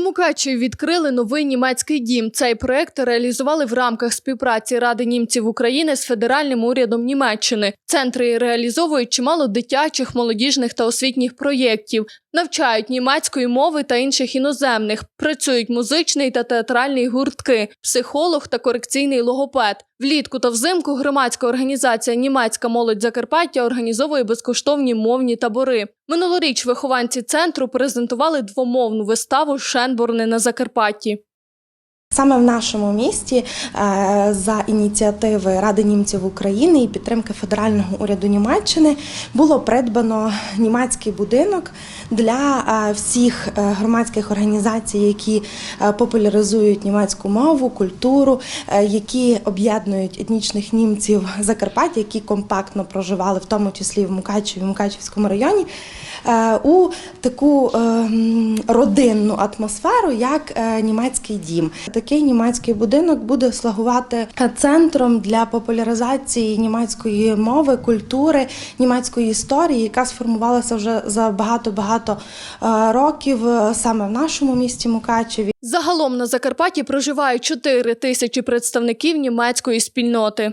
У Мукачеві відкрили новий німецький дім. Цей проект реалізували в рамках співпраці Ради німців України з федеральним урядом Німеччини. Центри реалізовують чимало дитячих, молодіжних та освітніх проєктів, навчають німецької мови та інших іноземних. Працюють музичний та театральний гуртки, психолог та корекційний логопед. Влітку та взимку громадська організація Німецька молодь Закарпаття організовує безкоштовні мовні табори. Минулоріч вихованці центру презентували двомовну виставу Шенборни на Закарпатті. Саме в нашому місті е, за ініціативи Ради німців України і підтримки федерального уряду Німеччини було придбано німецький будинок для е, всіх е, громадських організацій, які популяризують німецьку мову, культуру, які об'єднують етнічних німців Закарпаття, які компактно проживали, в тому числі в Мукачеві, Мукачевському районі, у таку е, родинну атмосферу, як е, німецький дім. Такий німецький будинок буде слугувати центром для популяризації німецької мови, культури, німецької історії, яка сформувалася вже за багато-багато е, років е, саме в нашому місті Мукачеві. Загалом на Закарпатті проживають 4 тисячі представників німецької спільноти.